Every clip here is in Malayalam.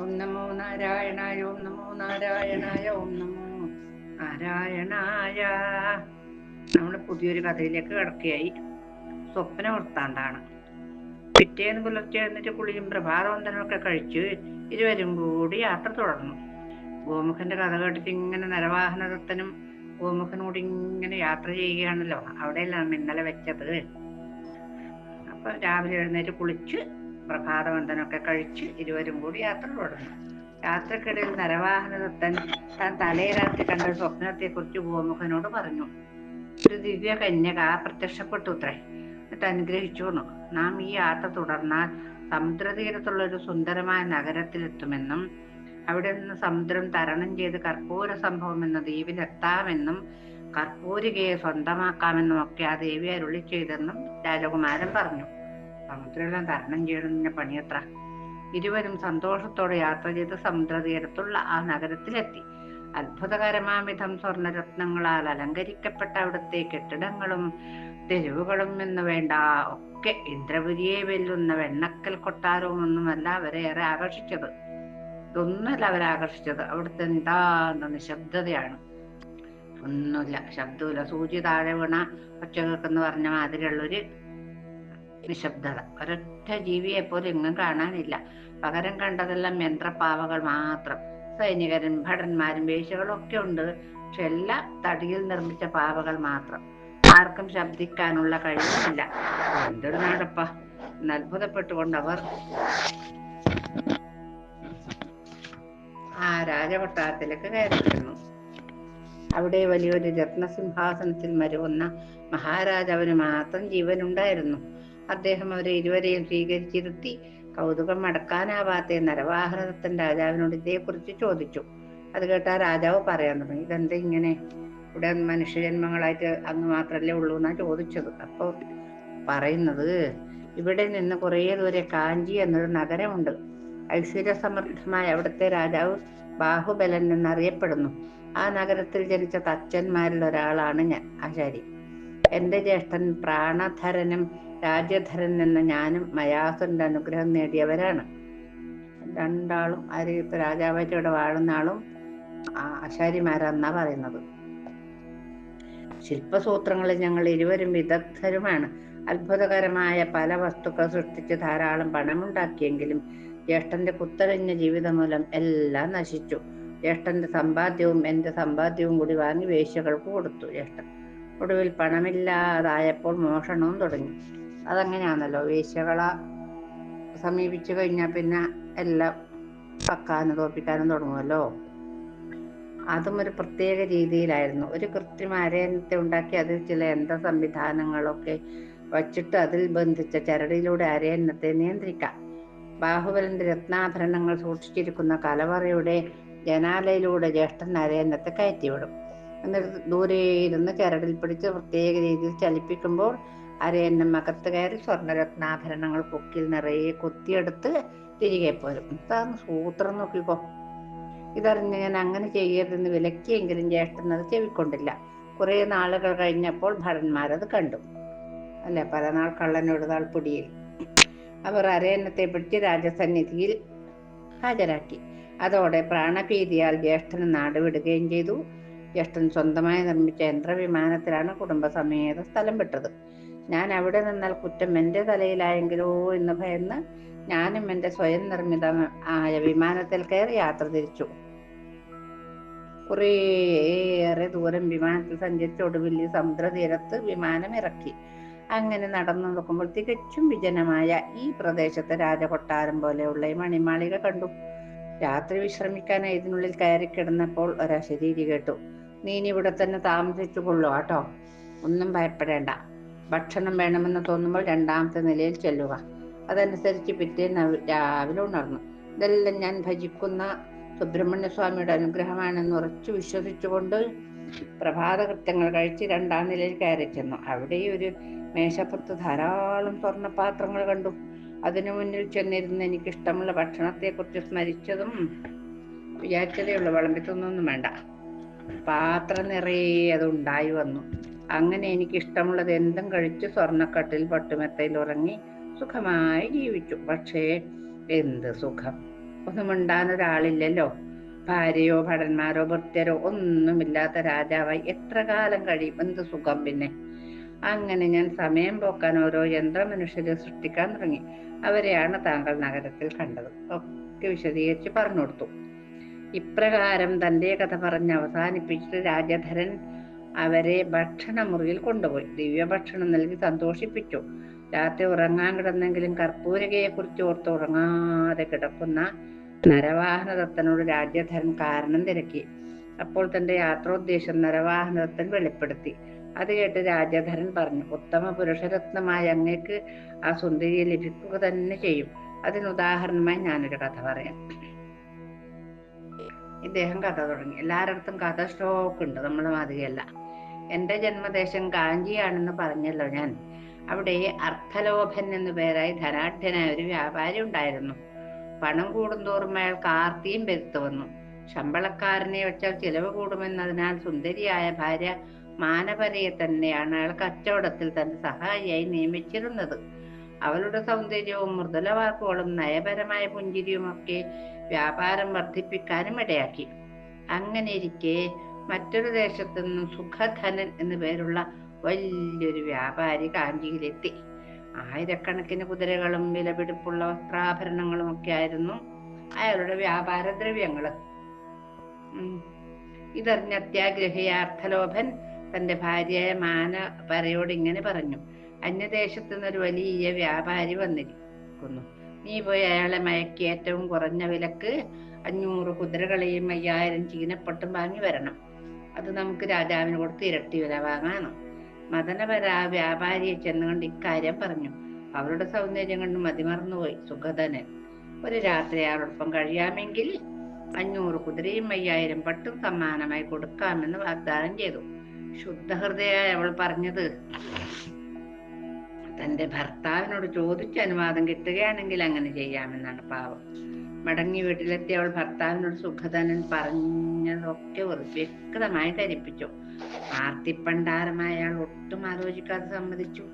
ഓം നമോ നാരായണായ ഓം നമോ നാരായണായ ഓം നമോ നാരായണായ. നമ്മൾ പുതിയൊരു കഥയിലേക്ക് കിടക്കുകയായി. സ്വപ്ന വൃത്താന്താണ് പിറ്റേന്ന് പുലർച്ചെ എന്നിട്ട് കുളിയും പ്രഭാതവന്ദനമൊക്കെ കഴിച്ച് ഇരുവരും കൂടി യാത്ര തുടർന്നു. ഗോമുഖന്റെ കഥ കേട്ടിട്ട് ഇങ്ങനെ നരവാഹനദത്തനും ഗോമുഖനോട് ഇങ്ങനെ യാത്ര ചെയ്യുകയാണല്ലോ. അവിടെയല്ല ഇന്നലെ വെച്ചത്. അപ്പൊ രാവിലെ എഴുന്നേറ്റ് കുളിച്ച് പ്രഭാതവന്ദനമൊക്കെ കഴിച്ച് ഇരുവരും കൂടി യാത്ര തുടർന്നു യാത്രക്കിടയിൽ നരവാഹനദത്തൻ താൻ തലയിലാത്തി കണ്ട സ്വപ്നത്തെ കുറിച്ച് ഗോമുഖനോട് പറഞ്ഞു. ഒരു ദിവ്യ കന്യക പ്രത്യക്ഷപ്പെട്ടു അത്രേ എന്നിട്ട് അനുഗ്രഹിച്ചു നാം ഈ യാത്ര തുടർന്നാൽ സമുദ്രതീരത്തുള്ള ഒരു സുന്ദരമായ നഗരത്തിലെത്തുമെന്നും അവിടെ നിന്ന് സമുദ്രം തരണം ചെയ്ത് കർപ്പൂര സംഭവം എന്ന ദ്വീപിലെത്താമെന്നും കർപ്പൂരികയെ സ്വന്തമാക്കാമെന്നും ഒക്കെ ആ ദേവി അരുളി ചെയ്തെന്നും രാജകുമാരൻ പറഞ്ഞു. സമുദ്രമെല്ലാം തരണം ചെയ്യണമെന്ന പണിയത്ര? ഇരുവരും സന്തോഷത്തോടെ യാത്ര ചെയ്ത് സമുദ്രതീരത്തുള്ള ആ നഗരത്തിലെത്തി. അത്ഭുതകരമാം വിധം സ്വർണരത്നങ്ങളാൽ അലങ്കരിക്കപ്പെട്ട അവിടുത്തെ കെട്ടിടങ്ങളും തെരുവുകളും എന്ന് വേണ്ട ഒക്കെ ഇന്ദ്രപുരിയെ വെല്ലുന്ന വെണ്ണക്കൽ കൊട്ടാരവും ഒന്നുമല്ല അവരെ ഏറെ ആകർഷിച്ചത്. ഇതൊന്നുമല്ല അവരെ ആകർഷിച്ചത്. അവിടുത്തെ നിതാന്ത നിശബ്ദതയാണ്. ഒന്നുമില്ല ശബ്ദമില്ല. സൂചി താഴെ വീണ ഒച്ച കേൾക്കെന്ന് പറഞ്ഞ മാതിരിയുള്ളൊരു നിശബ്ദത ഒരൊറ്റ ജീവിയെ പോലും ഇങ്ങും കാണാനില്ല. പകരം കണ്ടതെല്ലാം യന്ത്രപ്പാവകൾ മാത്രം. സൈനികരും ഭടന്മാരും വേശികളും ഒക്കെ ഉണ്ട്. പക്ഷെ എല്ലാം തടിയിൽ നിർമ്മിച്ച പാവകൾ മാത്രം. ആർക്കും ശബ്ദിക്കാനുള്ള കഴിവില്ല എന്തൊരു നാടപ്പ. അത്ഭുതപ്പെട്ടുകൊണ്ട് അവർ ആ രാജകൊട്ടാരത്തിലേക്ക് കയറിയിരുന്നു അവിടെ വലിയൊരു രത്നസിംഹാസനത്തിൽ മരുവുന്ന മഹാരാജാവിന് മാത്രം ജീവനുണ്ടായിരുന്നു. അദ്ദേഹം അവരെ ഇരുവരെയും സ്വീകരിച്ചിരുത്തി കൗതുകം അടക്കാനാവാത്ത നരവാഹനത്തൻ രാജാവിനോട് ഇതേക്കുറിച്ച് ചോദിച്ചു. അത് കേട്ട രാജാവ് പറയാൻ തുടങ്ങി. ഇതെന്താ ഇങ്ങനെ? ഇവിടെ മനുഷ്യജന്മങ്ങളായിട്ട് അങ്ങ് മാത്രല്ലേ ഉള്ളൂ എന്നാ ചോദിച്ചത്. അപ്പോൾ പറയുന്നത് ഇവിടെ നിന്ന് കുറേ ദൂരെ കാഞ്ചി എന്നൊരു നഗരമുണ്ട്. ഐശ്വര്യ സമൃദ്ധമായ അവിടുത്തെ രാജാവ് ബാഹുബലൻ എന്നറിയപ്പെടുന്നു. ആ നഗരത്തിൽ ജനിച്ച തച്ചന്മാരിൽ ഒരാളാണ് ഞാൻ ആചാരി. എന്റെ ജ്യേഷ്ഠൻ പ്രാണധരനും രാജ്യധരൻ എന്ന ഞാനും മയാസുന്റെ അനുഗ്രഹം നേടിയവരാണ്. രണ്ടാളും ആര്? ഇപ്പൊ രാജാവായിട്ട് ഇവിടെ വാഴുന്ന ആളും ആശാരിമാരാന്നാ പറയുന്നത്. ശില്പസൂത്രങ്ങളിൽ ഞങ്ങൾ ഇരുവരും വിദഗ്ധരുമാണ്. അത്ഭുതകരമായ പല വസ്തുക്കൾ സൃഷ്ടിച്ച് ധാരാളം പണമുണ്ടാക്കിയെങ്കിലും ജ്യേഷ്ഠന്റെ കുത്തഴിഞ്ഞ ജീവിതം മൂലം എല്ലാം നശിച്ചു. ജ്യേഷ്ഠന്റെ സമ്പാദ്യവും എന്റെ സമ്പാദ്യവും കൂടി വാങ്ങി വേശ്യകൾക്ക് കൊടുത്തു ജ്യേഷ്ഠൻ. ഒടുവിൽ പണമില്ലാതായപ്പോൾ മോഷണവും തുടങ്ങി. അതങ്ങനെയാണല്ലോ. വേശ്യകളെ സമീപിച്ചു കഴിഞ്ഞാൽ പിന്നെ എല്ലാം പക്കാനും തോപ്പിക്കാനും തുടങ്ങുമല്ലോ അതും ഒരു പ്രത്യേക രീതിയിലായിരുന്നു. ഒരു കൃത്രിമ അരയന്നത്തെ ഉണ്ടാക്കി അതിൽ ചില യന്ത്ര സംവിധാനങ്ങളൊക്കെ വച്ചിട്ട് അതിൽ ബന്ധിച്ച ചരടിലൂടെ അരയന്നത്തെ നിയന്ത്രിക്കാം. ബാഹുബലന്റെ രത്നാഭരണങ്ങൾ സൂക്ഷിച്ചിരിക്കുന്ന കലവറയുടെ ജനാലയിലൂടെ ജ്യേഷ്ഠൻ അരയന്നത്തെ കയറ്റിവിടും. എന്നിട്ട് ദൂരെ ഇരുന്ന് ചരടിൽ പിടിച്ച് പ്രത്യേക രീതിയിൽ ചലിപ്പിക്കുമ്പോൾ അരയന്നം അകത്ത് കയറി സ്വർണരത്നാഭരണങ്ങൾ പൊക്കിൽ നിറയെ കൊത്തിയെടുത്ത് തിരികെ പോരും. ഇതാണ് സൂത്രം നോക്കിക്കോ. ഇതറിഞ്ഞ് ഞാൻ അങ്ങനെ ചെയ്യരുതെന്ന് വിലക്കിയെങ്കിലും ജ്യേഷ്ഠൻ അത് ചെവിക്കൊണ്ടില്ല. കുറെ നാളുകൾ കഴിഞ്ഞപ്പോൾ ഭടന്മാരത് കണ്ടു. അല്ലെ? പല നാൾ കള്ളനോട് പിടിയിൽ. അവർ അരയന്നത്തെ പിടിച്ച് രാജസന്നിധിയിൽ ഹാജരാക്കി. അതോടെ പ്രാണഭീതിയാൽ ജ്യേഷ്ഠന് നാടുവിടുകയും ചെയ്തു. ജ്യേഷ്ഠൻ സ്വന്തമായി നിർമ്മിച്ച യന്ത്രവിമാനത്തിലാണ് കുടുംബസമേത സ്ഥലം വിട്ടത്. ഞാൻ അവിടെ നിന്നാൽ കുറ്റം എന്റെ തലയിലായെങ്കിലോ എന്ന് ഭയന്ന് ഞാനും എന്റെ സ്വയം നിർമ്മിത ആയ വിമാനത്തിൽ കയറി യാത്ര തിരിച്ചു. കുറേയേറെ ദൂരം വിമാനത്തിൽ സഞ്ചരിച്ച ഒടുവിൽ സമുദ്രതീരത്ത് വിമാനം ഇറക്കി. അങ്ങനെ നടന്നു നോക്കുമ്പോൾ തികച്ചും വിജനമായ ഈ പ്രദേശത്തെ രാജകൊട്ടാരം പോലെയുള്ള ഈ മണിമാളിക കണ്ടു. രാത്രി വിശ്രമിക്കാനായി ഇതിനുള്ളിൽ കയറി കിടന്നപ്പോൾ ഒരശരീരി കേട്ടു. നീ ഇവിടെ തന്നെ താമസിച്ചു കൊള്ളു കേട്ടോ. ഒന്നും ഭയപ്പെടേണ്ട. ഭക്ഷണം വേണമെന്ന് തോന്നുമ്പോൾ രണ്ടാമത്തെ നിലയിൽ ചെല്ലുക. അതനുസരിച്ച് പിറ്റേന്ന് രാവിലെ ഉണർന്നു. ഇതെല്ലാം ഞാൻ ഭജിക്കുന്ന സുബ്രഹ്മണ്യ സ്വാമിയുടെ അനുഗ്രഹമാണെന്ന് ഉറച്ചു വിശ്വസിച്ചുകൊണ്ട് പ്രഭാത കൃത്യങ്ങൾ കഴിച്ച് രണ്ടാം നിലയിൽ കയറി ചെന്നു. അവിടെ ഒരു മേശപ്പുറത്ത് ധാരാളം സ്വർണപാത്രങ്ങൾ കണ്ടു. അതിനു മുന്നിൽ ചെന്നിരുന്ന് എനിക്ക് ഇഷ്ടമുള്ള ഭക്ഷണത്തെ കുറിച്ച് സ്മരിച്ചതും വിചാരിച്ചതേ ഉള്ളൂ. വിളമ്പിത്തൊന്നും വേണ്ട. പാത്രം നിറയെ അത് ഉണ്ടായി വന്നു. അങ്ങനെ എനിക്ക് ഇഷ്ടമുള്ളത് എന്തും കഴിച്ച് സ്വർണക്കട്ടിൽ പട്ടുമെത്തയിൽ ഉറങ്ങി സുഖമായി ജീവിച്ചു. പക്ഷേ എന്ത് സുഖം? ഒന്നും ഉണ്ടാകുന്ന ഒരാളില്ലല്ലോ ഭാര്യയോ ഭടന്മാരോ ഭൃത്യരോ ഒന്നുമില്ലാത്ത രാജാവായി എത്ര കാലം കഴിയും? എന്ത് സുഖം പിന്നെ? അങ്ങനെ ഞാൻ സമയം പോക്കാൻ ഓരോ യന്ത്രമനുഷ്യരെ സൃഷ്ടിക്കാൻ തുടങ്ങി. അവരെയാണ് താങ്കൾ നഗരത്തിൽ കണ്ടത്. ഒക്കെ വിശദീകരിച്ച് പറഞ്ഞു കൊടുത്തു ഇപ്രകാരം തന്റെ കഥ പറഞ്ഞ് അവസാനിപ്പിച്ചിട്ട് രാജധരൻ അവരെ ഭക്ഷണമുറിയിൽ കൊണ്ടുപോയി. ദിവ്യഭക്ഷണം നൽകി സന്തോഷിപ്പിച്ചു. രാത്രി ഉറങ്ങാൻ കിടന്നെങ്കിലും കർപ്പൂരകയെ കുറിച്ച് ഓർത്ത് ഉറങ്ങാതെ കിടക്കുന്ന നരവാഹനദത്തനോട് രാജ്യധരൻ കാരണം തിരക്കി. അപ്പോൾ തന്റെ യാത്രോദ്ദേശം നരവാഹനദത്തൻ വെളിപ്പെടുത്തി. അത് കേട്ട് രാജധരൻ പറഞ്ഞു ഉത്തമ പുരുഷരത്നമായ അങ്ങേക്ക് ആ സുന്ദരിയെ ലഭിക്കുക തന്നെ ചെയ്യും. അതിന് ഉദാഹരണമായി ഞാനൊരു കഥ പറയാം. ഇദ്ദേഹം കഥ തുടങ്ങി. എല്ലാരടുത്തും കഥ സ്റ്റോക്ക് ഉണ്ട്. നമ്മളെ മാതിരിയല്ല എന്റെ ജന്മദേശം കാഞ്ചിയാണെന്ന് പറഞ്ഞല്ലോ ഞാൻ. അവിടെ അർത്ഥലോഭൻ എന്ന പേരായി ധനാഢ്യനായ ഒരു വ്യാപാരി ഉണ്ടായിരുന്നു. പണം കൂടുന്തോറും അയാൾക്ക് ആർത്തിയും പെരുത്തു വന്നു. ശമ്പളക്കാരനെ വെച്ചാൽ ചിലവ് കൂടുമെന്നതിനാൽ സുന്ദരിയായ ഭാര്യ മാനപരയെ തന്നെയാണ് അയാൾ കച്ചവടത്തിൽ തന്റെ സഹായിയായി നിയമിച്ചിരുന്നത്. അവളുടെ സൗന്ദര്യവും മൃദുലവാക്കുകളും നയപരമായ പുഞ്ചിരിയും ഒക്കെ വ്യാപാരം വർദ്ധിപ്പിക്കാനും ഇടയാക്കി. അങ്ങനെ ഇരിക്കെ മറ്റൊരു ദേശത്തു നിന്നും സുഖധനൻ എന്നു പേരുള്ള വലിയൊരു വ്യാപാരി കാഞ്ചിയിലെത്തി. ആയിരക്കണക്കിന് കുതിരകളും വിലപിടിപ്പുള്ള വസ്ത്രാഭരണങ്ങളും ഒക്കെ ആയിരുന്നു അയാളുടെ വ്യാപാര ദ്രവ്യങ്ങൾ. ഇതറിഞ്ഞ അത്യാഗ്രഹിയാർത്ഥലോഭൻ തന്റെ ഭാര്യയായ മാന പരയോട് ഇങ്ങനെ പറഞ്ഞു അന്യദേശത്തു നിന്നൊരു വലിയ വ്യാപാരി വന്നിരിക്കുന്നു. നീ പോയി അയാളെ മയക്കി ഏറ്റവും കുറഞ്ഞ വിലക്ക് അഞ്ഞൂറ് കുതിരകളെയും അയ്യായിരം ചീനപ്പൊട്ടും വാങ്ങി വരണം. അത് നമുക്ക് രാജാവിന് കൊടുത്ത് ഇരട്ടി വില വാങ്ങാണ്. മദനപര വ്യാപാരിയെ ചെന്നുകൊണ്ട് ഇക്കാര്യം പറഞ്ഞു. അവരുടെ സൗന്ദര്യം കൊണ്ട് മതിമറന്നുപോയി സുഗതനൻ. ഒരു രാത്രി അവരോടൊപ്പം കഴിയാമെങ്കിൽ അഞ്ഞൂറ് കുതിരയും അയ്യായിരം പട്ടും സമ്മാനമായി കൊടുക്കാമെന്ന് വാഗ്ദാനം ചെയ്തു. ശുദ്ധഹൃദയായ അവൾ പറഞ്ഞത് തന്റെ ഭർത്താവിനോട് ചോദിച്ച അനുവാദം കിട്ടുകയാണെങ്കിൽ അങ്ങനെ ചെയ്യാമെന്നാണ് പാവം. മടങ്ങി വീട്ടിലെത്തിയ അവൾ ഭർത്താവിനോട് സുഖധനൻ പറഞ്ഞതൊക്കെ വ്യക്തമായി ധരിപ്പിച്ചു. ആർത്തിപ്പണ്ടാരമായ അയാൾ ഒട്ടും ആലോചിക്കാതെ സമ്മതിച്ചു.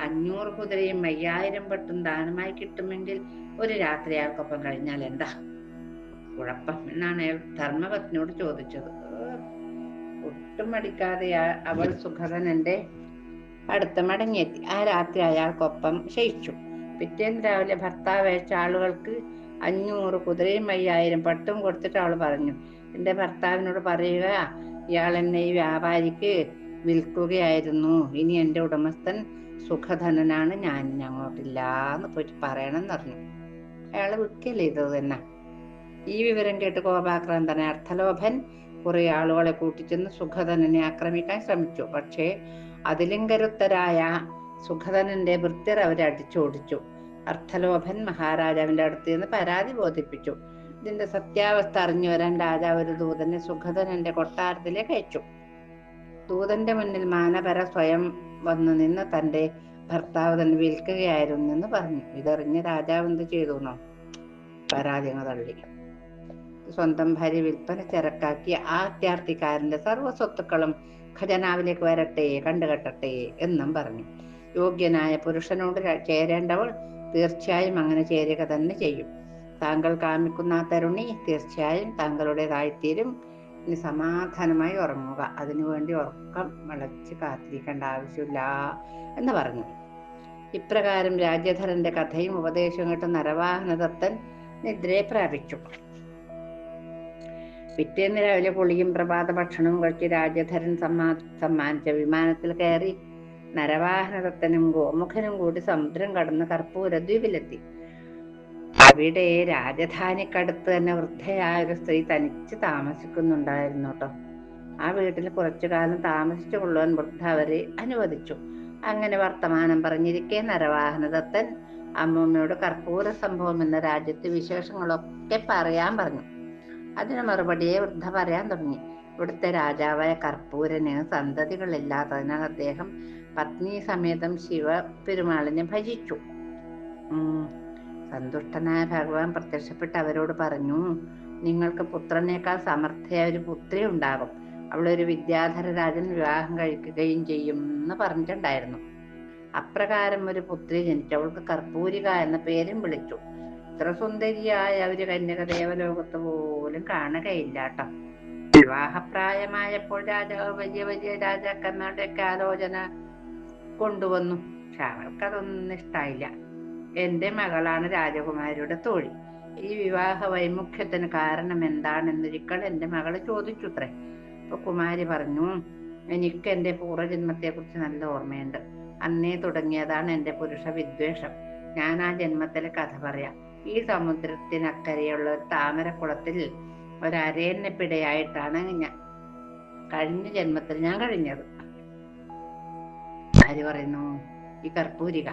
അഞ്ഞൂറ് കുതിരയും അയ്യായിരം പട്ടും ദാനമായി കിട്ടുമെങ്കിൽ ഒരു രാത്രി അയാൾക്കൊപ്പം കഴിഞ്ഞാൽ എന്താ? കുഴപ്പം എന്നാണ് അയാൾ ധർമ്മപത്നിയോട് ചോദിച്ചത്. ഒട്ടും മടിക്കാതെ അവൾ സുഖധനന്റെ അടുത്ത് മടങ്ങിയെത്തി. ആ രാത്രി അയാൾക്കൊപ്പം ശയിച്ചു. പിറ്റേന്ന് രാവിലെ ഭർത്താവ് അയച്ച ആളുകൾക്ക് അഞ്ഞൂറ് കുതിരയും അയ്യായിരം പട്ടും കൊടുത്തിട്ട് അവൾ പറഞ്ഞു. എന്റെ ഭർത്താവിനോട് പറയുക ഇയാൾ എന്നെ ഈ വ്യാപാരിക്ക് വിൽക്കുകയായിരുന്നു. ഇനി എന്റെ ഉടമസ്ഥൻ സുഖധനനാണ്. ഞാൻ അങ്ങോട്ടില്ല എന്ന് പോയിട്ട് പറയണം എന്ന് പറഞ്ഞു. അയാൾ വിൽക്കല്ലേ ഇത് തന്നെ ഈ വിവരം കേട്ട് ഗോപാക്രാന്തനെ അർത്ഥലോഭൻ കുറെ ആളുകളെ കൂട്ടിച്ചെന്ന് സുഖധനനെ ആക്രമിക്കാൻ ശ്രമിച്ചു. പക്ഷേ അതിലും കരുത്തരായ സുഖധനന്റെ വൃത്തിർ അവരെ അടിച്ചോടിച്ചു. അർത്ഥലോഭൻ മഹാരാജാവിന്റെ അടുത്ത് നിന്ന് പരാതി ബോധിപ്പിച്ചു. ഇതിന്റെ സത്യാവസ്ഥ അറിഞ്ഞു വരാൻ രാജാവ് ഒരു ദൂതനെ സുഖധനന്റെ കൊട്ടാരത്തിലേക്ക് അയച്ചു. ദൂതന്റെ മുന്നിൽ മാനപര സ്വയം വന്നു നിന്ന് തന്റെ ഭർത്താവ് തന്നെ വിൽക്കുകയായിരുന്നു എന്ന് പറഞ്ഞു. ഇതറിഞ്ഞ് രാജാവ് എന്ത് ചെയ്തു എന്നോ? തള്ളി. സ്വന്തം ഭാര്യ വിൽപ്പന ചരക്കാക്കിയ ആ അത്യാർത്ഥിക്കാരന്റെ സർവ സ്വത്തുക്കളും ഖജനാവിലേക്ക് വരട്ടെ കണ്ടുകെട്ടട്ടെ എന്നും പറഞ്ഞു. യോഗ്യനായ പുരുഷനോട് ചേരേണ്ടവൾ തീർച്ചയായും അങ്ങനെ ചേരുക തന്നെ ചെയ്യും. താങ്കൾ കാമിക്കുന്ന തരുണി തീർച്ചയായും താങ്കളുടേതായിത്തീരും. ഇനി സമാധാനമായി ഉറങ്ങുക. അതിനുവേണ്ടി ഉറക്കം വിളച്ച് കാത്തിരിക്കേണ്ട ആവശ്യമില്ല എന്ന് പറഞ്ഞു. ഇപ്രകാരം രാജ്യധരന്റെ കഥയും ഉപദേശവും കേട്ട് നരവാഹനദത്തൻ നിദ്രയെ പ്രാപിച്ചു. പിറ്റേന്ന് രാവിലെ പൊളിയും പ്രഭാത ഭക്ഷണവും കഴിച്ച് രാജധരൻ സമ്മാ സമ്മാനിച്ച വിമാനത്തിൽ കയറി നരവാഹനദത്തനും ഗോമുഖനും കൂടി സമുദ്രം കടന്ന് കർപ്പൂരദ്വീപിലെത്തി അവിടെ രാജധാനിക്കടുത്ത് തന്നെ വൃദ്ധയായ ഒരു സ്ത്രീ തനിച്ച് താമസിക്കുന്നുണ്ടായിരുന്നു കേട്ടോ ആ വീട്ടിൽ കുറച്ചു കാലം താമസിച്ചു കൊള്ളുവാൻ വൃദ്ധ അവരെ അനുവദിച്ചു. അങ്ങനെ വർത്തമാനം പറഞ്ഞിരിക്കെ നരവാഹനദത്തൻ അമ്മൂമ്മയോട് കർപ്പൂര സംഭവം എന്ന രാജ്യത്തെ വിശേഷങ്ങളൊക്കെ പറയാൻ പറഞ്ഞു. അതിന് മറുപടിയെ വൃദ്ധ പറയാൻ തുടങ്ങി. ഇവിടുത്തെ രാജാവായ കർപ്പൂരന് സന്തതികളില്ലാത്തതിനാൽ അദ്ദേഹം പത്നി സമേതം ശിവ പെരുമാളിനെ ഭജിച്ചു. സന്തുഷ്ടനായ ഭഗവാൻ പ്രത്യക്ഷപ്പെട്ട് അവരോട് പറഞ്ഞു നിങ്ങൾക്ക് പുത്രനേക്കാൾ സമർത്ഥയായ ഒരു പുത്രി ഉണ്ടാകും. അവളൊരു വിദ്യാധര രാജൻ വിവാഹം കഴിക്കുകയും ചെയ്യും എന്ന് പറഞ്ഞിട്ടുണ്ടായിരുന്നു. അപ്രകാരം ഒരു പുത്രി ജനിച്ചു അവൾക്ക് കർപ്പൂരിക എന്ന പേരും വിളിച്ചു. ഇത്ര സുന്ദരിയായ ഒരു കന്യക ദേവലോകത്ത് പോലും കാണുകയില്ല കേട്ടോ വിവാഹപ്രായമായപ്പോൾ രാജാവ് വലിയ വലിയ രാജാക്കന്മാരുടെയൊക്കെ ആലോചന കൊണ്ടുവന്നു. പക്ഷെ അവൾക്കതൊന്നും ഇഷ്ടായില്ല എന്റെ മകളാണ് രാജകുമാരിയുടെ തോഴി. ഈ വിവാഹ വൈമുഖ്യത്തിന് കാരണം എന്താണെന്നൊരിക്കൽ എന്റെ മകൾ ചോദിച്ചുത്രേ. അപ്പൊ കുമാരി പറഞ്ഞു എനിക്ക് എന്റെ പൂർവജന്മത്തെ കുറിച്ച് നല്ല ഓർമ്മയുണ്ട്. അന്നേ തുടങ്ങിയതാണ് എന്റെ പുരുഷ വിദ്വേഷം. ഞാൻ ആ ജന്മത്തിലെ കഥ പറയാം. ഈ സമുദ്രത്തിനക്കരെയുള്ള ഒരു താമരക്കുളത്തിൽ ഞാൻ കഴിഞ്ഞ ജന്മത്തിൽ ഞാൻ കഴിഞ്ഞത്. ആര് പറയുന്നു. ഈ കർപ്പൂരിക.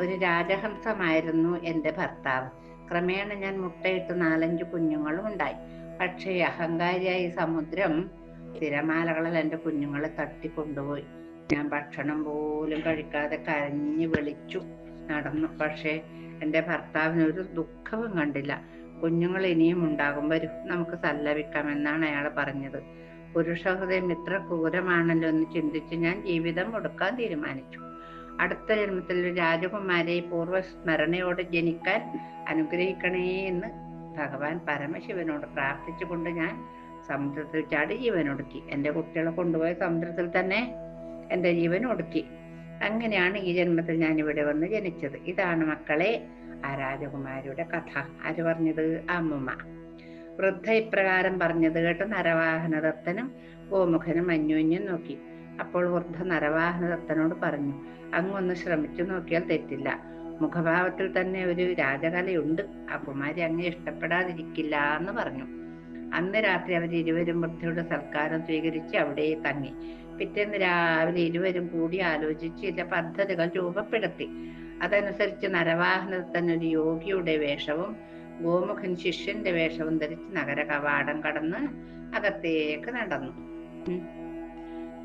ഒരു രാജഹംസമായിരുന്നു എന്റെ ഭർത്താവ്. ക്രമേണ ഞാൻ മുട്ടയിട്ട് നാലഞ്ച് കുഞ്ഞുങ്ങളും ഉണ്ടായി. പക്ഷേ അഹങ്കാരിയായി സമുദ്രം തിരമാലകളിൽ എന്റെ കുഞ്ഞുങ്ങളെ തട്ടിക്കൊണ്ടുപോയി. ഞാൻ ഭക്ഷണം പോലും കഴിക്കാതെ കരഞ്ഞു വിളിച്ചു നടന്നു. പക്ഷേ എന്റെ ഭർത്താവിന് ഒരു ദുഃഖവും കണ്ടില്ല. കുഞ്ഞുങ്ങൾ ഇനിയും ഉണ്ടാകും വരും നമുക്ക് സല്ലപിക്കാമെന്നാണ് അയാൾ പറഞ്ഞത്. പുരുഷഹൃദയം ഇത്ര ക്രൂരമാണല്ലോ എന്ന് ചിന്തിച്ച് ഞാൻ ജീവിതം കൊടുക്കാൻ തീരുമാനിച്ചു. അടുത്ത ജന്മത്തിൽ രാജകുമാരെ പൂർവ സ്മരണയോടെ ജനിക്കാൻ അനുഗ്രഹിക്കണേ എന്ന് ഭഗവാൻ പരമശിവനോട് പ്രാർത്ഥിച്ചുകൊണ്ട് ഞാൻ സമുദ്രത്തിൽ ചാടി ജീവൻ ഒടുക്കി. എന്റെ കുട്ടികളെ കൊണ്ടുപോയ സമുദ്രത്തിൽ തന്നെ എന്റെ ജീവൻ ഒടുക്കി. അങ്ങനെയാണ് ഈ ജന്മത്തിൽ ഞാൻ ഇവിടെ വന്ന് ജനിച്ചത്. ഇതാണ് മക്കളെ ആ രാജകുമാരിയുടെ കഥ. ആര് പറഞ്ഞത്? അമ്മുമ്മ. വൃദ്ധ ഇപ്രകാരം പറഞ്ഞത് കേട്ട് നരവാഹനദത്തനും ഗോമുഖനും അന്യോന്യം നോക്കി. അപ്പോൾ വൃദ്ധ നരവാഹനദത്തനോട് പറഞ്ഞു അങ്ങൊന്ന് ശ്രമിച്ചു നോക്കിയാൽ തെറ്റില്ല. മുഖഭാവത്തിൽ തന്നെ ഒരു രാജകലയുണ്ട്. ആ കുമാരി അങ്ങ് ഇഷ്ടപ്പെടാതിരിക്കില്ല എന്ന് പറഞ്ഞു. അന്ന് രാത്രി അവർ ഇരുവരും വൃദ്ധയുടെ സൽക്കാരം സ്വീകരിച്ച് അവിടെ തങ്ങി. പിറ്റേന്ന് രാവിലെ ഇരുവരും കൂടി ആലോചിച്ച് ചില പദ്ധതികൾ രൂപപ്പെടുത്തി. അതനുസരിച്ച് നരവാഹനത്തിന് ഒരു യോഗിയുടെ വേഷവും ഗോമുഖൻ ശിഷ്യന്റെ വേഷവും ധരിച്ച് നഗര കവാടം കടന്ന് അകത്തേക്ക് നടന്നു.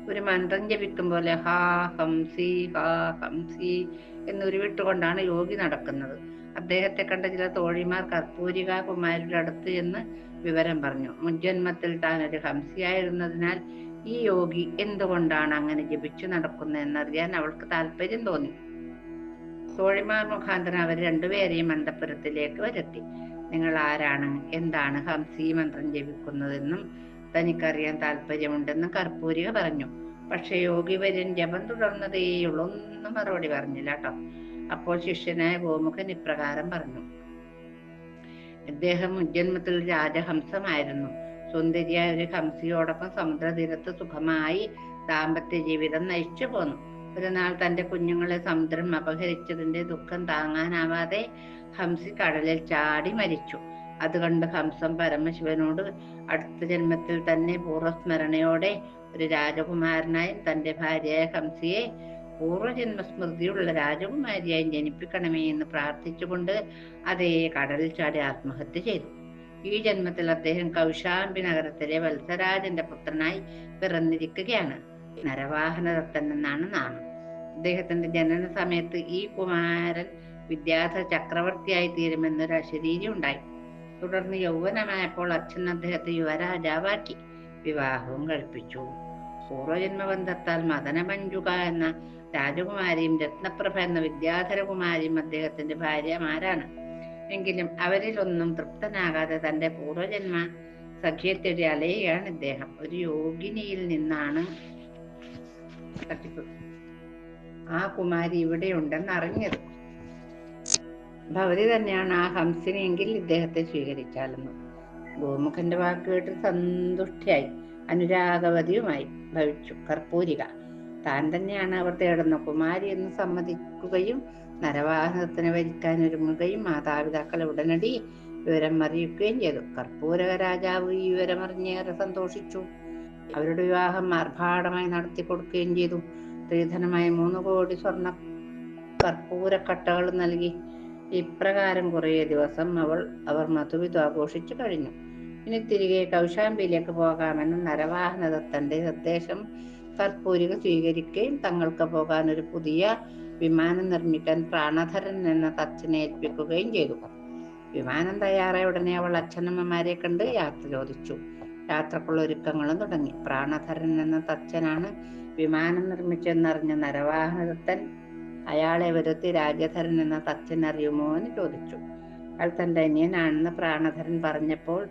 ഒരു മന്ത്രം ജപിക്കും പോലെ ഹാ ഹംസി ഹാ ഹംസി എന്നുരുവിട്ടുകൊണ്ടാണ് യോഗി നടക്കുന്നത്. അദ്ദേഹത്തെ കണ്ട ചില തോഴിമാർ കർപ്പൂരിക കുമാരുടെ അടുത്ത് എന്ന് വിവരം പറഞ്ഞു. മുൻജന്മത്തിൽ താൻ ഒരു ഹംസിയായിരുന്നതിനാൽ ഈ യോഗി എന്തുകൊണ്ടാണ് അങ്ങനെ ജപിച്ചു നടക്കുന്നത് എന്നറിയാൻ അവൾക്ക് താല്പര്യം തോന്നി. തോഴിമാർ മുഖാന്തരം അവർ രണ്ടുപേരെയും അന്തപുരത്തിലേക്ക് വരുത്തി. നിങ്ങൾ ആരാണ്? എന്താണ്? ഹംസി മന്ത്രം ജപിക്കുന്നതെന്നും തനിക്കറിയാൻ താല്പര്യമുണ്ടെന്നും കർപ്പൂരിക പറഞ്ഞു. പക്ഷെ യോഗി വര്യൻ ജപം തുടർന്നതേയുള്ളൂ ഒന്നും മറുപടി പറഞ്ഞില്ല കേട്ടോ അപ്പോൾ ശിഷ്യനായ ഗോമുഖൻ ഇപ്രകാരം പറഞ്ഞു. ഇദ്ദേഹം മുജ്ജന്മത്തിൽ രാജഹംസമായിരുന്നു. സുന്ദരിയായ ഒരു ഹംസിയോടൊപ്പം സമുദ്രതീരത്ത് സുഖമായി ദാമ്പത്യ ജീവിതം നയിച്ചു പോന്നു ഒരു നാൾ തന്റെ കുഞ്ഞുങ്ങളെ സമുദ്രം അപഹരിച്ചതിന്റെ ദുഃഖം താങ്ങാനാവാതെ ഹംസി കടലിൽ ചാടി മരിച്ചു. അതുകൊണ്ട് കണ്ട് ഹംസം പരമശിവനോട് അടുത്ത ജന്മത്തിൽ തന്നെ പൂർവസ്മരണയോടെ ഒരു രാജകുമാരനായി തന്റെ ഭാര്യയായ ഹംസിയെ പൂർവജന്മ സ്മൃതിയുള്ള രാജകുമാരിയായി ജനിപ്പിക്കണമേ എന്ന് പ്രാർത്ഥിച്ചുകൊണ്ട് അതേ കടലിൽ ചാടി ആത്മഹത്യ ചെയ്തു. ഈ ജന്മത്തിൽ അദ്ദേഹം കൗശാംബി നഗരത്തിലെ വത്സരാജന്റെ പുത്രനായി പിറന്നിരിക്കുകയാണ്. നരവാഹനദത്തൻ എന്നാണ് നാമം അദ്ദേഹത്തിന്റെ ജനന സമയത്ത് ഈ കുമാരൻ വിദ്യാധര ചക്രവർത്തിയായി തീരുമെന്നൊരു അശരീരി ഉണ്ടായി. തുടർന്ന് യൗവനമായപ്പോൾ അച്ഛൻ അദ്ദേഹത്തെ യുവരാജാവാക്കി. വിവാഹവും കഴിപ്പിച്ചു. പൂർവജന്മബന്ധത്താൽ മദനമഞ്ജുക എന്ന രാജകുമാരിയും രത്നപ്രഭ എന്ന വിദ്യാധരകുമാരിയും അദ്ദേഹത്തിന്റെ ഭാര്യമാരാണ്. എങ്കിലും അവരിലൊന്നും തൃപ്തനാകാതെ തന്റെ പൂർവജന്മ സഖ്യത്തെ അലയുകയാണ് ഇദ്ദേഹം. ഒരു യോഗിനിയിൽ നിന്നാണ് തട്ടിപ്പ്. ആ കുമാരി ഇവിടെ ഉണ്ടെന്ന് അറിഞ്ഞത്. ഭവതി തന്നെയാണ് ആ ഹംസിനെങ്കിൽ ഇദ്ദേഹത്തെ സ്വീകരിച്ചാലെന്ന്. ഗോമുഖന്റെ വാക്ക് കേട്ട് സന്തുഷ്ടിയായി. അനുരാഗവതിയുമായി ഭവിച്ചു. കർപ്പൂരിക. താൻ തന്നെയാണ് അവർ തേടുന്ന. കുമാരി എന്ന് സമ്മതിക്കുകയും നരവാഹനത്തിന് വരിക്കാൻ ഒരുങ്ങുകയും മാതാപിതാക്കളെ ഉടനടി വിവരം അറിയിക്കുകയും ചെയ്തു. കർപ്പൂരക രാജാവ് ഈ വിവരമറിഞ്ഞേറെ സന്തോഷിച്ചു. അവരുടെ വിവാഹം ആർഭാടമായി നടത്തി കൊടുക്കുകയും ചെയ്തു. സ്ത്രീധനമായി മൂന്ന് കോടി സ്വർണ കർപ്പൂരക്കട്ടകൾ നൽകി. ഇപ്രകാരം കുറേ ദിവസം അവൾ അവർ മധുവിധു ആഘോഷിച്ചു കഴിഞ്ഞു. ഇനി തിരികെ കൗശാംബിയിലേക്ക് പോകാമെന്ന് നരവാഹനദത്തന്റെ നിർദ്ദേശം കർപ്പൂരിക സ്വീകരിക്കുകയും തങ്ങൾക്ക് പോകാൻ ഒരു പുതിയ വിമാനം നിർമ്മിക്കാൻ പ്രാണധരൻ എന്ന തച്ചനെ ഏൽപ്പിക്കുകയും ചെയ്തു. വിമാനം തയ്യാറായ ഉടനെ അവൾ അച്ഛനമ്മമാരെ കണ്ട് യാത്ര ചോദിച്ചു. യാത്രക്കുള്ള ഒരുക്കങ്ങളും തുടങ്ങി. പ്രാണധരൻ എന്ന തച്ചനാണ് വിമാനം നിർമ്മിച്ചെന്നറിഞ്ഞ നരവാഹനത്തൻ അയാളെ വരുത്തി രാജധരൻ എന്ന തച്ചൻ അറിയുമോ എന്ന് ചോദിച്ചു. അയാൾ തന്റെ അനിയനാണെന്ന് പ്രാണധരൻ പറഞ്ഞപ്പോൾ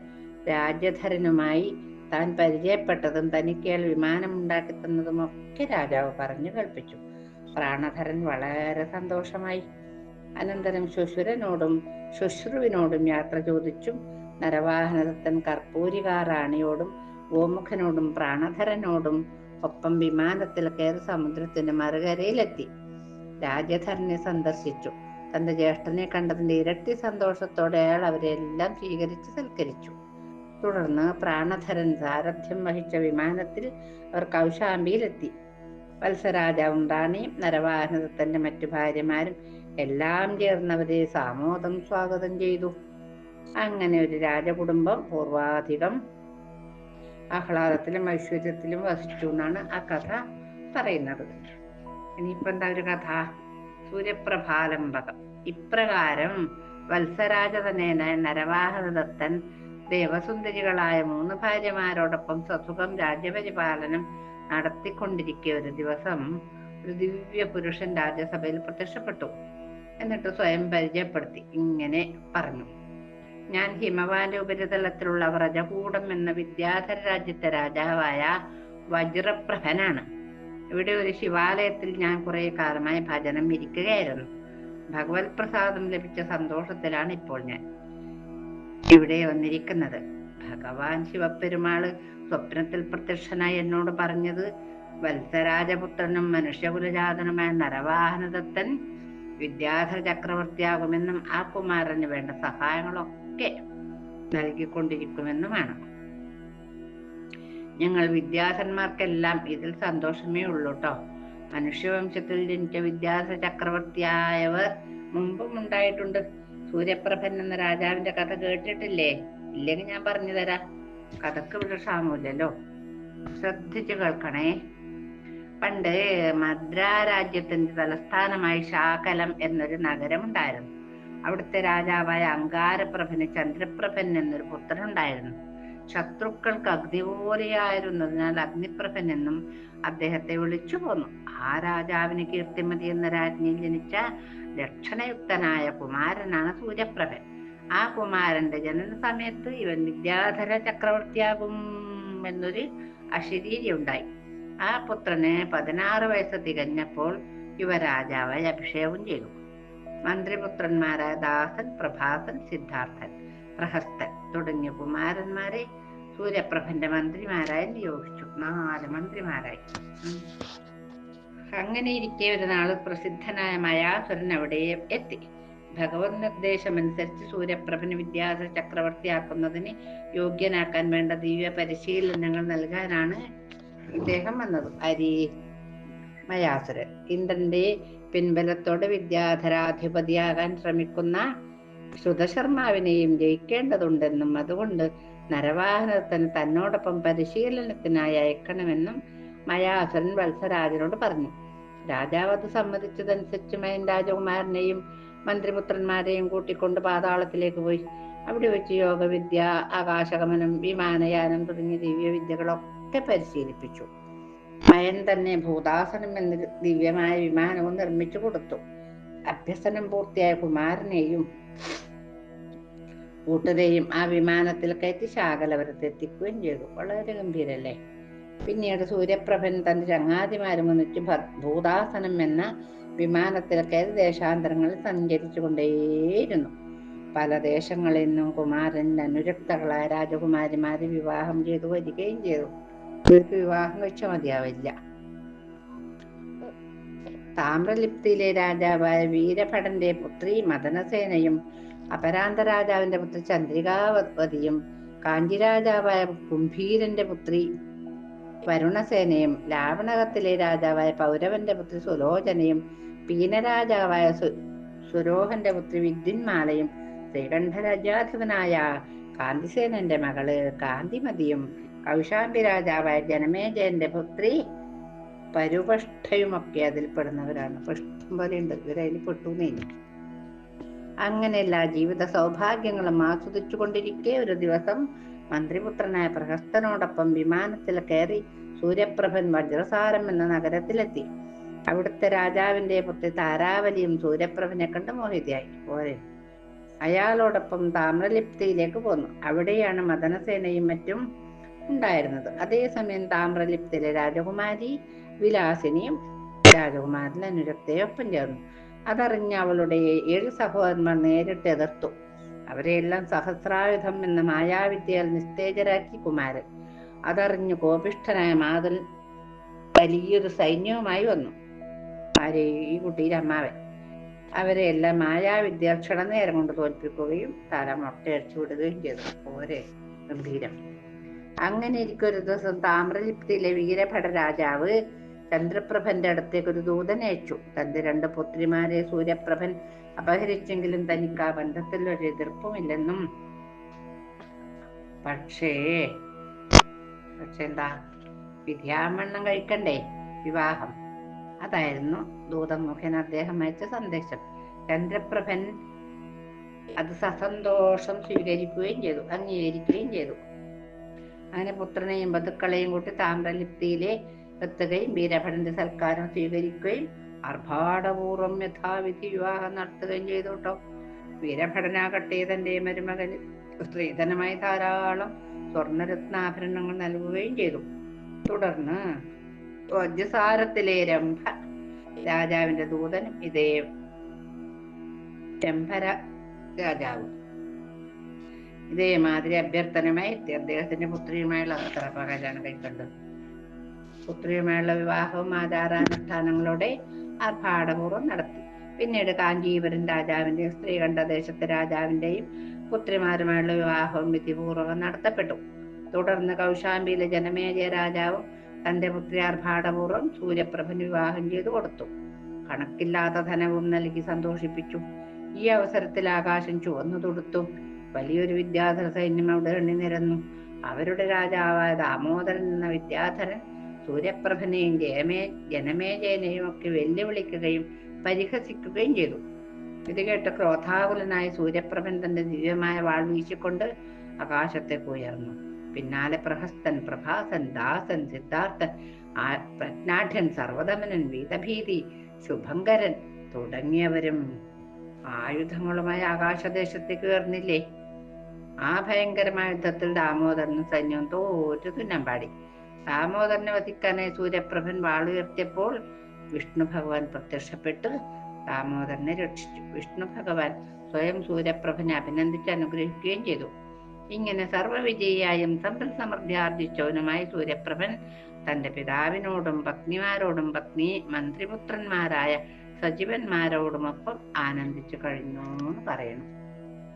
രാജധരനുമായി താൻ പരിചയപ്പെട്ടതും തനിക്ക് അയാൾ തന്നതും ഒക്കെ രാജാവ് പറഞ്ഞു കേൾപ്പിച്ചു. പ്രാണധരൻ വളരെ സന്തോഷമായി. അനന്തരം ശുശുരനോടും ശുശ്രുവിനോടും യാത്ര ചോദിച്ചും നരവാഹനദത്തൻ കർപ്പൂരികാ റാണിയോടും ഗോമുഖനോടും പ്രാണധരനോടും ഒപ്പം വിമാനത്തിൽ കയറി സമുദ്രത്തിന്റെ മറുകരയിലെത്തി. രാജധരനെ സന്ദർശിച്ചു. തന്റെ ജ്യേഷ്ഠനെ കണ്ടതിന്റെ ഇരട്ടി സന്തോഷത്തോടെ അയാൾ അവരെല്ലാം സ്വീകരിച്ച് സൽക്കരിച്ചു. തുടർന്ന് പ്രാണധരൻ സാരഥ്യം വഹിച്ച വിമാനത്തിൽ അവർ കൗശാംബിയിലെത്തി. വത്സരാജാവും റാണിയും നരവാഹനദത്തന്റെ മറ്റു ഭാര്യമാരും എല്ലാം ചേർന്നവരെ സാമോദം സ്വാഗതം ചെയ്തു. അങ്ങനെ ഒരു രാജകുടുംബം പൂർവാധികം ആഹ്ലാദത്തിലും ഐശ്വര്യത്തിലും വസിച്ചു എന്നാണ് ആ കഥ പറയുന്നത്. ഇനിയിപ്പോ എന്താ ഒരു കഥ? സൂര്യപ്രഭാലംബകം. ഇപ്രകാരം വത്സരാജതനേന നരവാഹനദത്തൻ ദേവസുന്ദരികളായ മൂന്ന് ഭാര്യമാരോടൊപ്പം സസുഖം രാജ്യപരിപാലനം നടത്തിക്കൊണ്ടിരിക്കെ ഒരു ദിവസം ഒരു ദിവ്യ പുരുഷൻ രാജ്യസഭയിൽ പ്രത്യക്ഷപ്പെട്ടു. എന്നിട്ട് സ്വയം പരിചയപ്പെടുത്തി. ഇങ്ങനെ പറഞ്ഞു. ഞാൻ ഹിമവാന്റെ ഉപരിതലത്തിലുള്ള വ്രജകൂടം എന്ന വിദ്യാധര രാജ്യത്തെ രാജാവായ വജ്രപ്രഭനാണ്. ഇവിടെ ഒരു ശിവാലയത്തിൽ ഞാൻ കുറെ കാലമായി ഭജനം ഇരിക്കുകയായിരുന്നു. ഭഗവത് പ്രസാദം ലഭിച്ച സന്തോഷത്തിലാണ് ഇപ്പോൾ ഞാൻ ഇവിടെ വന്നിരിക്കുന്നത്. ഭഗവാൻ ശിവപെരുമാൾ സ്വപ്നത്തിൽ പ്രത്യക്ഷനായി എന്നോട് പറഞ്ഞത് വത്സരാജപുത്രനും മനുഷ്യകുലജാതനുമായ നരവാഹനദത്തൻ വിദ്യാധര ചക്രവർത്തിയാകുമെന്നും ആ കുമാരന് വേണ്ട സഹായങ്ങളൊക്കെ നൽകിക്കൊണ്ടിരിക്കുമെന്നുമാണ് ഞങ്ങൾ വിദ്യാസന്മാർക്കെല്ലാം ഇതിൽ സന്തോഷമേ ഉള്ളൂ കേട്ടോ മനുഷ്യവംശത്തിൽ ജനിച്ച വിദ്യാസ ചക്രവർത്തിയായവർ മുമ്പും ഉണ്ടായിട്ടുണ്ട്. സൂര്യപ്രഭൻ എന്ന രാജാവിന്റെ കഥ കേട്ടിട്ടില്ലേ? ഇല്ലെങ്കിൽ ഞാൻ പറഞ്ഞു തരാം. കഥക്ക് ഇവിടെ ശ്രദ്ധിച്ചു കേൾക്കണേ. പണ്ട് മദ്രാ രാജ്യത്തിന്റെ തലസ്ഥാനമായി ശാകലം എന്നൊരു നഗരമുണ്ടായിരുന്നു. അവിടുത്തെ രാജാവായ അങ്കാരപ്രഭന് ചന്ദ്രപ്രഭൻ എന്നൊരു പുത്രനുണ്ടായിരുന്നു. ശത്രുക്കൾക്ക് അഗ്നി പോലെയായിരുന്നതിനാൽ അഗ്നിപ്രഭൻ എന്നും അദ്ദേഹത്തെ വിളിച്ചു പോന്നു. ആ രാജാവിന് കീർത്തിമതി എന്ന രാജ്ഞി ജനിച്ച ലക്ഷണയുക്തനായ കുമാരനാണ് സൂര്യപ്രഭൻ. ആ കുമാരന്റെ ജനന സമയത്ത് ഇവൻ വിദ്യാധര ചക്രവർത്തിയാകും എന്നൊരു അശരീരി ഉണ്ടായി. ആ പുത്രന് പതിനാറ് വയസ്സ് തികഞ്ഞപ്പോൾ യുവരാജാവായി അഭിഷേകം ചെയ്തു. മന്ത്രിപുത്രന്മാരായ ദാസൻ പ്രഭാസൻ സിദ്ധാർത്ഥൻ പ്രഹസ്തൻ തുടങ്ങിയ കുമാരന്മാരെ സൂര്യപ്രഭന്റെ മന്ത്രിമാരായി നിയോഗിച്ചു. നാല് മന്ത്രിമാരായി. അങ്ങനെ ഇരിക്കെ ഒരു നാൾ പ്രസിദ്ധനായ മയാസുരൻ അവിടെ എത്തി. ഭഗവത് നിർദ്ദേശമനുസരിച്ച് സൂര്യപ്രഭന് വിദ്യാധര ചക്രവർത്തിയാക്കുന്നതിന് യോഗ്യനാക്കാൻ വേണ്ട ദിവ്യ പരിശീലനങ്ങൾ നൽകാനാണ് ഇദ്ദേഹം വന്നത്. അരി മയാസുരൻ. ഇന്ദ്രന്റെ പിൻബലത്തോടെ വിദ്യാധരാധിപതിയാകാൻ ശ്രമിക്കുന്ന ശ്രുതശർമാവിനെയും ജയിക്കേണ്ടതുണ്ടെന്നും അതുകൊണ്ട് നരവാഹനത്തിന് തന്നോടൊപ്പം പരിശീലനത്തിനായി അയക്കണമെന്നും മയാസുരൻ വത്സരാജനോട് പറഞ്ഞു. രാജാവ് അത് സമ്മതിച്ചതനുസരിച്ച് മയൻ രാജകുമാരനെയും മന്ത്രിപുത്രന്മാരെയും കൂട്ടിക്കൊണ്ട് പാതാളത്തിലേക്ക് പോയി. അവിടെ വെച്ച് യോഗവിദ്യ ആകാശഗമനം വിമാനയാനം തുടങ്ങിയ ദിവ്യവിദ്യകളൊക്കെ പരിശീലിപ്പിച്ചു. മയൻ തന്നെ ഭൂതാസനം എന്ന ദിവ്യമായ വിമാനവും നിർമ്മിച്ചു കൊടുത്തു. അഭ്യസനം പൂർത്തിയായ കുമാരനെയും കൂട്ടരെയും ആ വിമാനത്തിൽ കയറ്റി ശാകലപുരത്ത് എത്തിക്കുകയും ചെയ്തു. വളരെ ഗംഭീരല്ലേ? പിന്നീട് സൂര്യപ്രഭൻ തന്റെ ചങ്ങാതിമാരും ഒന്നിച്ച് ഭൂതാസനം എന്ന വിമാനത്തിൽ കയറി ദേശാന്തരങ്ങളിൽ സഞ്ചരിച്ചു കൊണ്ടേയിരുന്നു. പല ദേശങ്ങളിൽ നിന്നും കുമാരൻ അനുരക്തകളായ രാജകുമാരിമാരെ വിവാഹം ചെയ്തു വരികയും ചെയ്തു. ഇവർക്ക് മതിയാവില്ല. താമ്രലിപ്തിയിലെ രാജാവായ വീരഭടന്റെ പുത്രി മദനസേനയും അപരാന്ത രാജാവിന്റെ പുത്രി ചന്ദ്രികാവതിയും കാഞ്ചി രാജാവായ കുംഭീരന്റെ പുത്രി വരുണസേനയും ലാവണകത്തിലെ രാജാവായ പൗരവന്റെ പുത്രി സുലോചനയും പീനരാജാവായ സുരോഹന്റെ പുത്രി വിദ്യുന്മാലയും ശ്രീകണ്ഠരാജാധിപനായ കാന്തിസേനന്റെ മകൾ കാന്തിമതിയും കൗശാംബി രാജാവായ ജനമേജയന്റെ പുത്രി പരുപഷ്ഠയുമൊക്കെ അതിൽ പെടുന്നവരാണ്. പൃഷ്ഠം പോലെയുണ്ട് ഇവരതിൽ പെട്ടുന്നേ അങ്ങനെ എല്ലാ ജീവിത സൗഭാഗ്യങ്ങളും ആസ്വദിച്ചു കൊണ്ടിരിക്കെ ഒരു ദിവസം മന്ത്രിപുത്രനായ പ്രഹസ്തനോടൊപ്പം വിമാനത്തിൽ കയറി സൂര്യപ്രഭൻ വജ്രസാരം എന്ന നഗരത്തിലെത്തി. അവിടുത്തെ രാജാവിന്റെ പുത്രി താരാവലിയും സൂര്യപ്രഭനെ കണ്ട് മോഹിതയായി. പോരെ. അയാളോടൊപ്പം താമ്രലിപ്തിയിലേക്ക് പോന്നു. അവിടെയാണ് മദനസേനയും മറ്റും ഉണ്ടായിരുന്നത്. അതേസമയം താമ്രലിപ്തിലെ രാജകുമാരി വിലാസിനിയും രാജകുമാരൻ അനുരക്തയൊപ്പം ചേർന്നു. അതറിഞ്ഞ അവളുടെ ഏഴ് സഹോദരന്മാർ നേരിട്ട് എതിർത്തു. അവരെയെല്ലാം സഹസ്രായുധം എന്ന മായാവിദ്യയാൽ നിസ്തേജരാക്കി കുമാരൻ. അതറിഞ്ഞ് കോപിഷ്ഠനായ മാതൽ വലിയൊരു സൈന്യവുമായി വന്നു. ആരെ? ഈ കുട്ടിയുടെ അമ്മാവൻ. അവരെ എല്ലാം മായാവിദ്യ ക്ഷണനേരം കൊണ്ട് തോൽപ്പിക്കുകയും തല മൊട്ടയടിച്ചു വിടുകയും ചെയ്തു. ഓരേ ഗംഭീരം. അങ്ങനെ ഇരിക്കൊരു ദിവസം താമ്രലിപ്തിയിലെ വീരഭട രാജാവ് ചന്ദ്രപ്രഭന്റെ അടുത്തേക്ക് ഒരു ദൂതനെ അയച്ചു. തന്റെ രണ്ട് പുത്രിമാരെ സൂര്യപ്രഭൻ അപഹരിച്ചെങ്കിലും തനിക്ക് ആ ബന്ധത്തിൽ ഒരു എതിർപ്പുമില്ലെന്നും. പക്ഷേ പക്ഷെ എന്താ? വിദ്യാമണ്ണം കഴിക്കണ്ടേ? വിവാഹം. അതായിരുന്നു ദൂതമുഖൻ അദ്ദേഹം അയച്ച സന്ദേശം. ചന്ദ്രപ്രഭൻ അത് സസന്തോഷം സ്വീകരിക്കുകയും ചെയ്തു അംഗീകരിക്കുകയും ചെയ്തു. അങ്ങനെ പുത്രനെയും ബന്ധുക്കളെയും കൂട്ടി താമ്രലിപ്തിയിലെ എത്തുകയും വീരഭടന്റെ സൽക്കാരം സ്വീകരിക്കുകയും ആർഭാടപൂർവം യഥാവിധി വിവാഹം നടത്തുകയും ചെയ്തു കേട്ടോ വീരഭടനാകട്ടെ തന്റെ മരുമകന്. സ്ത്രീധനമായി ധാരാളം സ്വർണരത്നാഭരണങ്ങൾ നൽകുകയും ചെയ്തു. തുടർന്ന് വജ്രസാരത്തിലെ രംഭ രാജാവിന്റെ ദൂതനും ഇതേ രംഭര രാജാവും. ഇതേമാതിരി അഭ്യർത്ഥനമായി എത്തി അദ്ദേഹത്തിന്റെ പുത്രിയുമായുള്ള അസ്ത്രപകരാണ് കൈക്കൊണ്ടത് പുത്രിയുമായുള്ള വിവാഹവും ആചാരാനുഷ്ഠാനങ്ങളോടെ ആർഭാടപൂർവം നടത്തി. പിന്നീട് കാഞ്ചീപുരം രാജാവിന്റെയും ശ്രീകണ്ഠ ദേശത്തെ രാജാവിന്റെയും പുത്രിമാരുമായുള്ള വിവാഹവും വിധിപൂർവം നടത്തപ്പെട്ടു. തുടർന്ന് കൗശാംബിയിലെ ജനമേജയ രാജാവും തന്റെ പുത്രി ആർഭാടപൂർവം സൂര്യപ്രഭന് വിവാഹം ചെയ്തു കൊടുത്തു. കണക്കില്ലാത്ത ധനവും നൽകി സന്തോഷിപ്പിച്ചു. ഈ അവസരത്തിൽ ആകാശം ചുവന്നു തൊടുത്തു. വലിയൊരു വിദ്യാധര സൈന്യം അവിടെ എണ്ണിനിരന്നു അവരുടെ രാജാവായ ദാമോദരൻ എന്ന വിദ്യാധരൻ സൂര്യപ്രഭനെയും ജയമേ ജനമേജയനെയും ഒക്കെ വെല്ലുവിളിക്കുകയും പരിഹസിക്കുകയും ചെയ്തു. ഇത് കേട്ട് ക്രോധാകുലനായ സൂര്യപ്രഭൻ തന്റെ ദിവ്യമായ വാൾ വീശിക്കൊണ്ട് ആകാശത്തേക്ക് ഉയർന്നു. പിന്നാലെ പ്രഹസ്തൻ പ്രഭാസൻ ദാസൻ സിദ്ധാർത്ഥൻ പ്രജ്ഞാഠ്യൻ സർവതമനൻ വീതഭീതി ശുഭങ്കരൻ തുടങ്ങിയവരും ആയുധങ്ങളുമായി ആകാശദേശത്തേക്ക് ഉയർന്നില്ലേ ആ ഭയങ്കരമായ യുദ്ധത്തിൽ ദാമോദരനും സൈന്യവും തോറ്റു തുന്നം പാടി. ദാമോദരനെ വധിക്കാനായി സൂര്യപ്രഭൻ വാളുയർത്തിയപ്പോൾ വിഷ്ണു ഭഗവാൻ പ്രത്യക്ഷപ്പെട്ട്. ദാമോദരനെ രക്ഷിച്ചു. വിഷ്ണു ഭഗവാൻ സ്വയം സൂര്യപ്രഭനെ അഭിനന്ദിച്ച് അനുഗ്രഹിക്കുകയും ചെയ്തു. ഇങ്ങനെ സർവവിജയിയായും സമ്പൽ സമൃദ്ധി ആർജിച്ചവനുമായി സൂര്യപ്രഭൻ തന്റെ പിതാവിനോടും പത്നിമാരോടും പത്നി മന്ത്രിപുത്രന്മാരായ സജീവന്മാരോടുമൊപ്പം ആനന്ദിച്ചു കഴിഞ്ഞു എന്ന് പറയുന്നു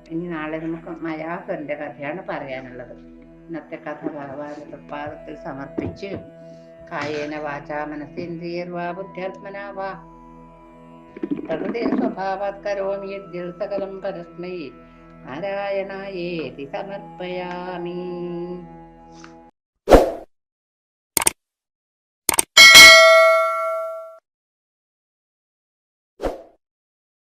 ഇനി നാളെ നമുക്ക് മയാസുരന്റെ കഥയാണ് പറയാനുള്ളത്. ഇന്നത്തെ കഥ ഭഗവാന്റെ തൃപ്പാദത്തിൽ സമർപ്പിച്ച് കായേന വാചാ മനസ്സേന്ദ്രിയർവാ ബുദ്ധ്യാത്മനാവാ പ്രകൃതി സ്വഭാവാത് കരോമി സകലം പരസ്മൈ. നാരായണായേതി സമർപ്പയാമി.